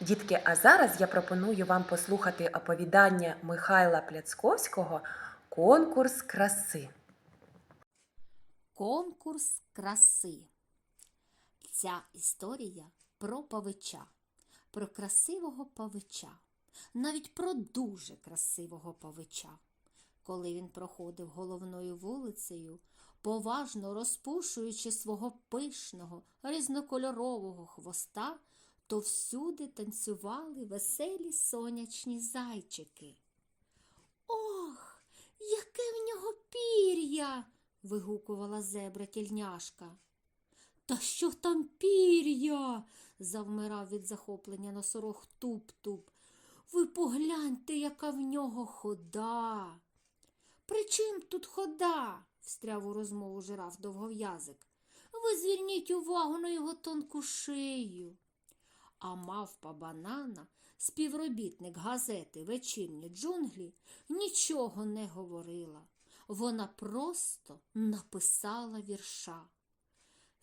Дітки, а зараз я пропоную вам послухати оповідання Михайла Пляцковського Конкурс краси. Конкурс краси. Ця історія про павича, про красивого павича, навіть про дуже красивого павича. Коли він проходив головною вулицею, поважно розпушуючи свого пишного, різнокольорового хвоста, то всюди танцювали веселі сонячні зайчики. Ох, яке в нього пір'я! вигукувала зебра тільняшка. Та що там пір'я? завмирав від захоплення носорог туп-туп. Ви погляньте, яка в нього хода. При чим тут хода? встряв у розмову жираф довгов'язик. Ви зверніть увагу на його тонку шию. А мавпа банана, співробітник газети Вечірні джунглі, нічого не говорила. Вона просто написала вірша.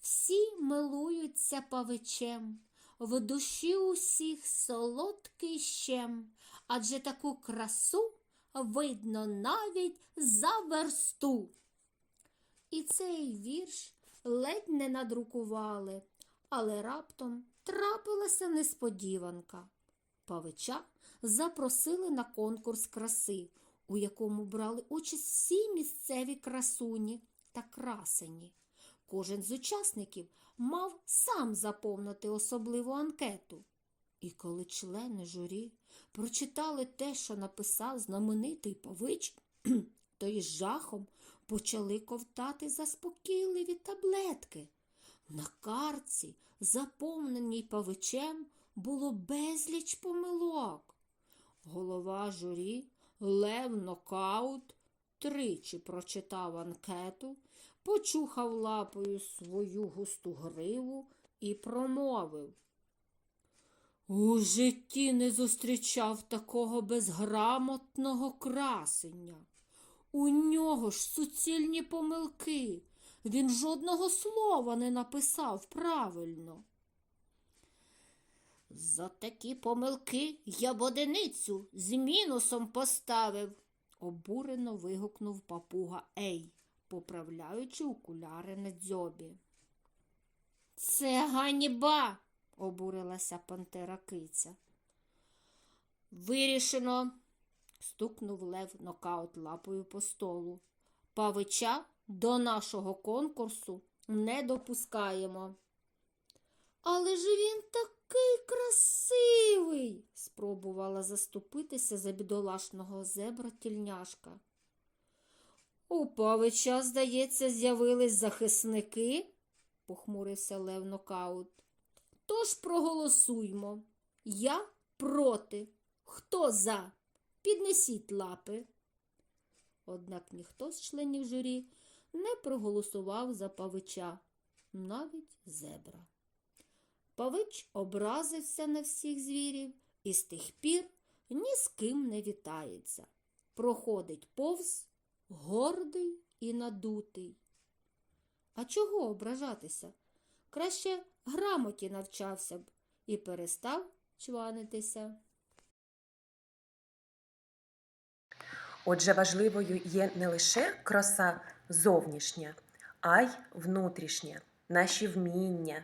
Всі милуються павичем, в душі усіх солодкий щем, адже таку красу видно навіть за версту. І цей вірш ледь не надрукували, але раптом трапилася несподіванка. Павича запросили на конкурс краси, у якому брали участь всі місцеві красуні та красені. Кожен з учасників мав сам заповнити особливу анкету. І коли члени журі прочитали те, що написав знаменитий павич, то із жахом почали ковтати заспокійливі таблетки. На карці, заповненій павичем, було безліч помилок. Голова журі Лев Нокаут тричі прочитав анкету, почухав лапою свою густу гриву і промовив. У житті не зустрічав такого безграмотного красення. У нього ж суцільні помилки. Він жодного слова не написав правильно. За такі помилки я б одиницю з мінусом поставив, обурено вигукнув папуга Ей, поправляючи окуляри на дзьобі. Це ганьба, обурилася пантера киця. Вирішено, стукнув лев нокаут лапою по столу. Павича до нашого конкурсу не допускаємо. Але ж він такий красивий, спробувала заступитися за бідолашного зебра тільняшка. У павича, здається, з'явились захисники, похмурився Лев Нокаут. Тож проголосуймо. Я проти. Хто за? Піднесіть лапи. Однак ніхто з членів журі не проголосував за павича, навіть зебра. Павич образився на всіх звірів і з тих пір ні з ким не вітається. Проходить повз гордий і надутий. А чого ображатися? Краще грамоті навчався б і перестав чванитися. Отже, важливою є не лише краса зовнішня, а й внутрішня, наші вміння,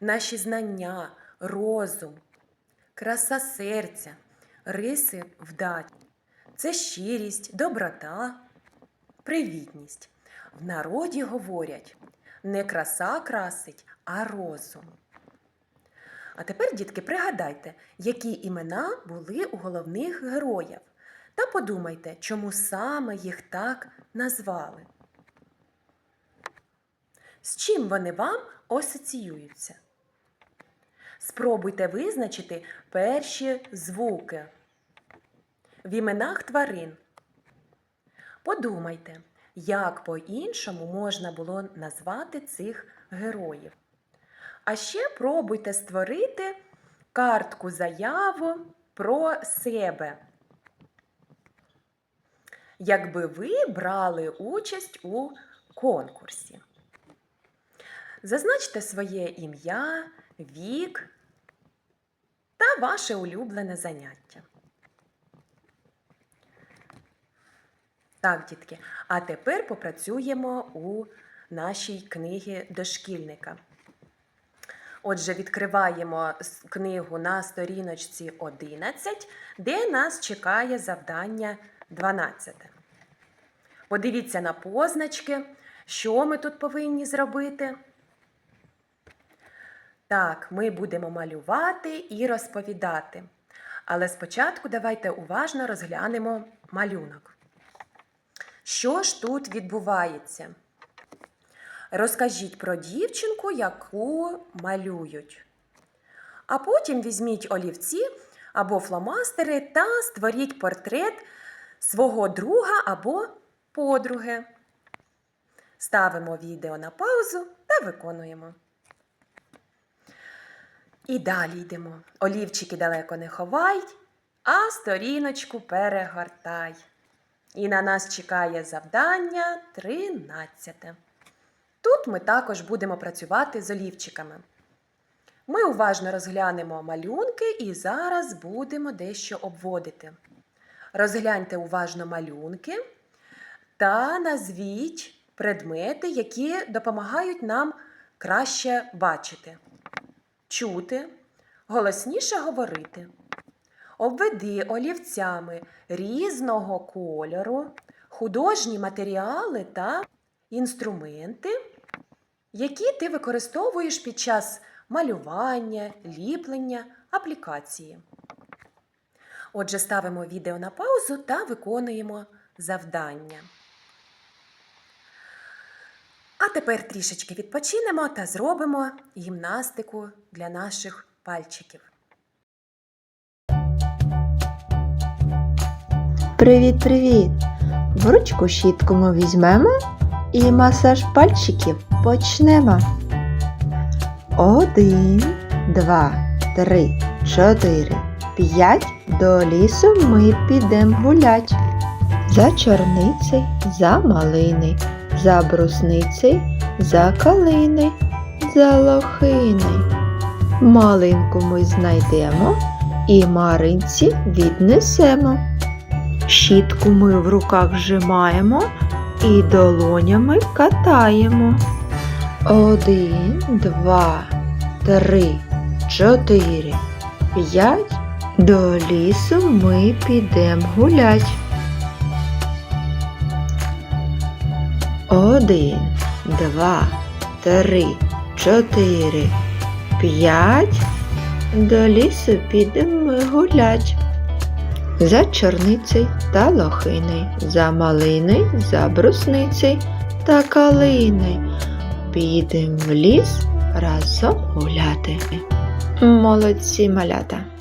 наші знання, розум, краса серця, риси вдачі. Це щирість, доброта, привітність. В народі говорять, не краса красить, а розум. А тепер, дітки, пригадайте, які імена були у головних героїв. Та подумайте, чому саме їх так назвали. З чим вони вам асоціюються? Спробуйте визначити перші звуки в іменах тварин. Подумайте, як по-іншому можна було назвати цих героїв. А ще пробуйте створити картку заяву про себе. Якби ви брали участь у конкурсі. Зазначте своє ім'я, вік, та ваше улюблене заняття. Так, дітки, а тепер попрацюємо у нашій книгі дошкільника. Отже, відкриваємо книгу на сторіночці 11, де нас чекає завдання 12. Подивіться на позначки, що ми тут повинні зробити. Так, ми будемо малювати і розповідати. Але спочатку давайте уважно розглянемо малюнок. Що ж тут відбувається? Розкажіть про дівчинку, яку малюють. А потім візьміть олівці або фломастери та створіть портрет свого друга або подруги. Ставимо відео на паузу та виконуємо. І далі йдемо. Олівчики далеко не ховай, а сторіночку перегортай. І на нас чекає завдання 13. Тут ми також будемо працювати з олівчиками. Ми уважно розглянемо малюнки і зараз будемо дещо обводити. Розгляньте уважно малюнки та назвіть предмети, які допомагають нам краще бачити, чути, голосніше говорити. Обведи олівцями різного кольору, художні матеріали та інструменти, які ти використовуєш під час малювання, ліплення, аплікації. Отже, ставимо відео на паузу та виконуємо завдання. А тепер трішечки відпочинемо та зробимо гімнастику для наших пальчиків. Привіт-привіт! В ручку щітку ми візьмемо і масаж пальчиків почнемо. Один, два, три, чотири, п'ять. До лісу ми підемо гулять. За чорниці, за малини, за брусниці, за калини, за лохини. Малинку ми знайдемо і Маринці віднесемо. Щітку ми в руках зжимаємо і долонями катаємо. Один, два, три, чотири, п'ять. До лісу ми підемо гулять. Один, два, три, чотири, п'ять. До лісу підемо ми гулять. За чорниці та лохини, за малини, за брусниці та калини. Підем в ліс разом гуляти. Молодці малята!